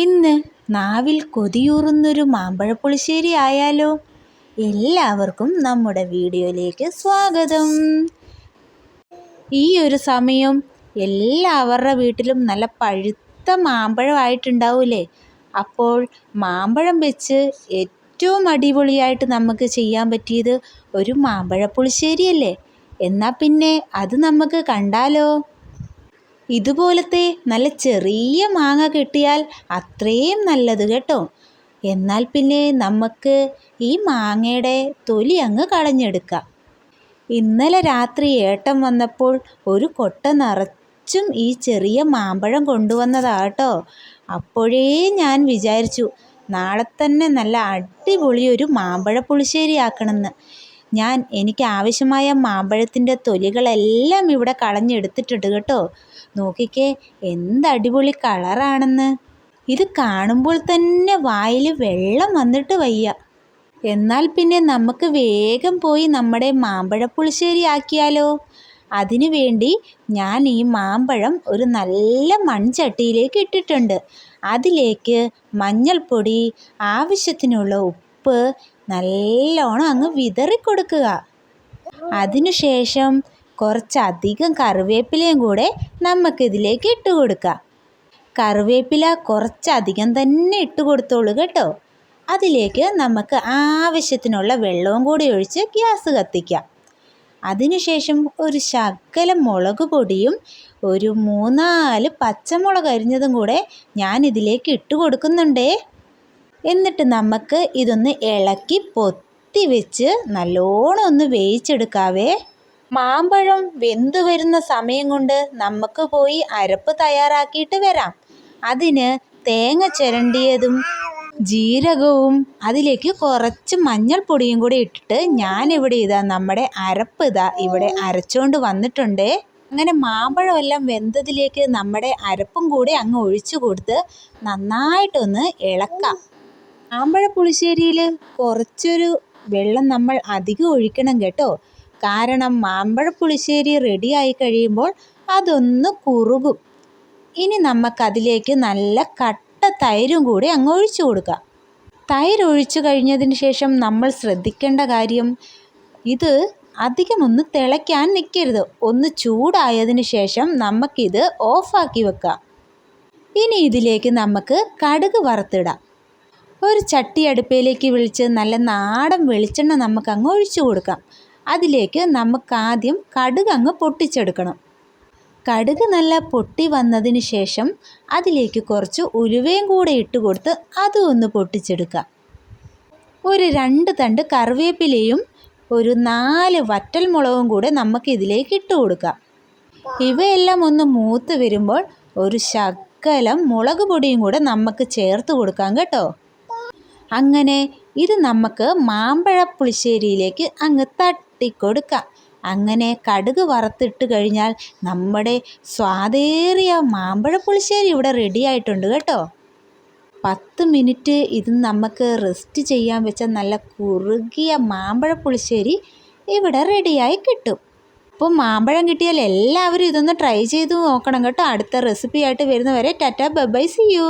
ഇന്ന് നാവിൽ കൊതിയൂറുന്നൊരു മാമ്പഴപ്പുളിശ്ശേരി ആയാലോ? എല്ലാവർക്കും നമ്മുടെ വീഡിയോയിലേക്ക് സ്വാഗതം. ഈ ഒരു സമയം എല്ലാവരുടെ വീട്ടിലും നല്ല പഴുത്ത മാമ്പഴമായിട്ടുണ്ടാവൂലേ? അപ്പോൾ മാമ്പഴം വെച്ച് ഏറ്റവും അടിപൊളിയായിട്ട് നമുക്ക് ചെയ്യാൻ പറ്റിയത് ഒരു മാമ്പഴപ്പുളിശ്ശേരിയല്ലേ? എന്നാൽ പിന്നെ അത് നമുക്ക് കണ്ടാലോ? ഇതുപോലത്തെ നല്ല ചെറിയ മാങ്ങ കിട്ടിയാൽ അത്രയും നല്ലത് കേട്ടോ. എന്നാൽ പിന്നെ നമുക്ക് ഈ മാങ്ങയുടെ തൊലി അങ്ങ് കളഞ്ഞെടുക്കാം. ഇന്നലെ രാത്രി ഏട്ടൻ വന്നപ്പോൾ ഒരു കൊട്ട നിറച്ചും ഈ ചെറിയ മാമ്പഴം കൊണ്ടുവന്നതാട്ടോ അപ്പോഴേ ഞാൻ വിചാരിച്ചു നാളെ തന്നെ നല്ല അടിപൊളി ഒരു മാമ്പഴ പുളിശ്ശേരി ആക്കണമെന്ന്. ഞാൻ എനിക്ക് ആവശ്യമായ മാമ്പഴത്തിന്റെ തൊലികളെല്ലാം ഇവിടെ കളഞ്ഞെടുത്തിട്ടുണ്ട് കേട്ടോ. നോക്കിക്കേ എന്ത് അടിപൊളി കളറാണെന്ന്. ഇത് കാണുമ്പോൾ തന്നെ വായിൽ വെള്ളം വന്നിട്ട് വയ്യ. എന്നാൽ പിന്നെ നമുക്ക് വേഗം പോയി നമ്മുടെ മാമ്പഴപ്പുളിശ്ശേരി ആക്കിയാലോ? അതിനു വേണ്ടി ഞാൻ ഈ മാമ്പഴം ഒരു നല്ല മൺചട്ടിയിലേക്ക് ഇട്ടിട്ടുണ്ട്. അതിലേക്ക് മഞ്ഞൾപ്പൊടി ആവശ്യത്തിനുള്ള ഉപ്പ് നല്ലോണം അങ്ങ് വിതറി കൊടുക്കുക. അതിനുശേഷം കുറച്ചധികം കറിവേപ്പിലയും കൂടെ നമുക്കിതിലേക്ക് ഇട്ട് കൊടുക്കാം കറിവേപ്പില കുറച്ചധികം തന്നെ ഇട്ട് കൊടുത്തോളൂ കേട്ടോ. അതിലേക്ക് നമുക്ക് ആവശ്യത്തിനുള്ള വെള്ളവും കൂടി ഒഴിച്ച് ഗ്യാസ് കത്തിക്കാം. അതിനുശേഷം ഒരു ശകലം മുളക് പൊടിയും ഒരു മൂന്നാൽ പച്ചമുളക് അരിഞ്ഞതും കൂടെ ഞാൻ ഇതിലേക്ക് ഇട്ട് കൊടുക്കുന്നുണ്ടേ. എന്നിട്ട് നമുക്ക് ഇതൊന്ന് ഇളക്കി പൊത്തി വെച്ച് നല്ലോണം ഒന്ന് വേവിച്ചെടുക്കാവേ. മാമ്പഴം വെന്തു വരുന്ന സമയം കൊണ്ട് നമുക്ക് പോയി അരപ്പ് തയ്യാറാക്കിയിട്ട് വരാം. അതിന് തേങ്ങ ചിരണ്ടിയതും ജീരകവും അതിലേക്ക് കുറച്ച് മഞ്ഞൾപ്പൊടിയും കൂടി ഇട്ടിട്ട് ഞാനിവിടെ ഇതാ നമ്മുടെ അരപ്പ് ഇതാ ഇവിടെ അരച്ചുകൊണ്ട് വന്നിട്ടുണ്ട്. അങ്ങനെ മാമ്പഴമെല്ലാം വെന്തതിലേക്ക് നമ്മുടെ അരപ്പും കൂടി അങ്ങ് ഒഴിച്ചു കൊടുത്ത് നന്നായിട്ടൊന്ന് ഇളക്കാം. മാമ്പഴ പുളിശ്ശേരിയിൽ കുറച്ചൊരു വെള്ളം നമ്മൾ അധികം ഒഴിക്കണം കേട്ടോ. കാരണം മാമ്പഴ പുളിശ്ശേരി റെഡിയായി കഴിയുമ്പോൾ അതൊന്ന് കുറുകും. ഇനി നമുക്കതിലേക്ക് നല്ല കട്ട തൈരും കൂടി അങ്ങ് ഒഴിച്ചു കൊടുക്കാം. തൈര് ഒഴിച്ചു കഴിഞ്ഞതിന് ശേഷം നമ്മൾ ശ്രദ്ധിക്കേണ്ട കാര്യം ഇത് അധികം ഒന്ന് തിളയ്ക്കാൻ നിൽക്കരുത് ഒന്ന് ചൂടായതിന് ശേഷം നമുക്കിത് ഓഫാക്കി വെക്കാം. ഇനി ഇതിലേക്ക് നമുക്ക് കടുക് വറുത്തിടാം. ഒരു ചട്ടി അടുപ്പയിലേക്ക് വിളിച്ച് നല്ല നാടൻ വെളിച്ചെണ്ണ നമുക്ക് അങ്ങ് ഒഴിച്ചു കൊടുക്കാം. അതിലേക്ക് നമുക്ക് ആദ്യം കടുക് അങ്ങ് പൊട്ടിച്ചെടുക്കണം. കടുക് നല്ല പൊട്ടി വന്നതിന് ശേഷം അതിലേക്ക് കുറച്ച് ഉലുവയും കൂടെ ഇട്ട് കൊടുത്ത് അതും ഒന്ന് പൊട്ടിച്ചെടുക്കാം ഒരു രണ്ട് തണ്ട് കറിവേപ്പിലയും ഒരു നാല് വറ്റൽ മുളകും കൂടെ നമുക്ക് ഇതിലേക്ക് ഇട്ട് കൊടുക്കാം. ഇവയെല്ലാം ഒന്ന് മൂത്ത് വരുമ്പോൾ ഒരു ശകലം മുളക് പൊടിയും കൂടെ നമുക്ക് ചേർത്ത് കൊടുക്കാം കേട്ടോ. അങ്ങനെ ഇത് നമുക്ക് മാമ്പഴ പുളിശ്ശേരിയിലേക്ക് അങ്ങ് തട്ടിക്കൊടുക്കാം. അങ്ങനെ കടുക് വറുത്തിട്ട് കഴിഞ്ഞാൽ നമ്മുടെ സ്വാദേറിയ മാമ്പഴ പുളിശ്ശേരി ഇവിടെ റെഡി ആയിട്ടുണ്ട് കേട്ടോ. പത്ത് മിനിറ്റ് ഇത് നമുക്ക് റെസ്റ്റ് ചെയ്യാൻ വെച്ച നല്ല കുറുകിയ മാമ്പഴ പുളിശ്ശേരി ഇവിടെ റെഡിയായി കിട്ടും. അപ്പോൾ മാമ്പഴം കിട്ടിയാൽ എല്ലാവരും ഇതൊന്ന് ട്രൈ ചെയ്ത് നോക്കണം കേട്ടോ. അടുത്ത റെസിപ്പി ആയിട്ട് വരുന്നവരെ ടാറ്റ ബൈ സി യു